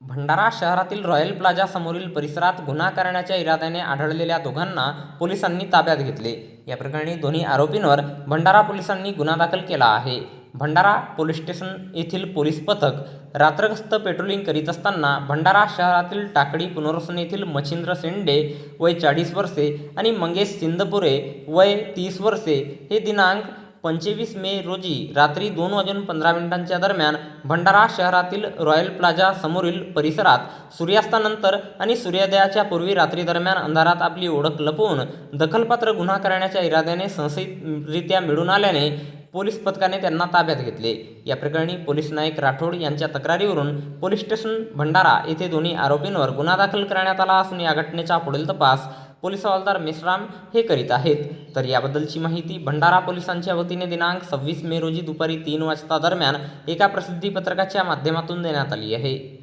भंडारा शहरातील royal plaza समोरील परिसरात गुन्हा करण्याच्या इराद्याने आढळलेल्या दोघांना पोलिसांनी ताब्यात घेतले. या प्रकरणी दोन्ही आरोपींवर भंडारा पोलिसांनी गुन्हा दाखल केला आहे. भंडारा पोलीस स्टेशन येथील पोलीस पथक रात्रगस्त पेट्रोलिंग करीत असताना भंडारा शहरातील टाकडी पुनर्वसन येथील मच्छिंद्र सेंडे वय चाळीस वर्षे आणि मंगेश सिंदपुरे वय तीस वर्षे हे दिनांक पंचवीस मे रोजी रात्री दोन वाजून पंधरा मिनिटांच्या दरम्यान भंडारा शहरातील रॉयल प्लाझा समोरील परिसरात सूर्यास्तानंतर आणि सूर्योदयाच्या पूर्वी रात्री दरम्यान अंधारात आपली ओळख लपवून दखलपात्र गुन्हा करण्याच्या इराद्याने संशयितरित्या मिळून आल्याने पोलीस पथकाने त्यांना ताब्यात घेतले. या प्रकरणी पोलीस नाईक राठोड यांच्या तक्रारीवरून पोलीस स्टेशन भंडारा येथे दोन्ही आरोपींवर गुन्हा दाखल करण्यात आला असून या घटनेचा पुढील तपास पोलीस हवालदार मेश्राम हे करीत आहेत. तर याबद्दलची माहिती भंडारा पोलिसांच्या वतीने दिनांक सव्वीस मे रोजी दुपारी तीन वाजता दरम्यान एका प्रसिद्धी पत्रकाच्या माध्यमातून देण्यात आली आहे.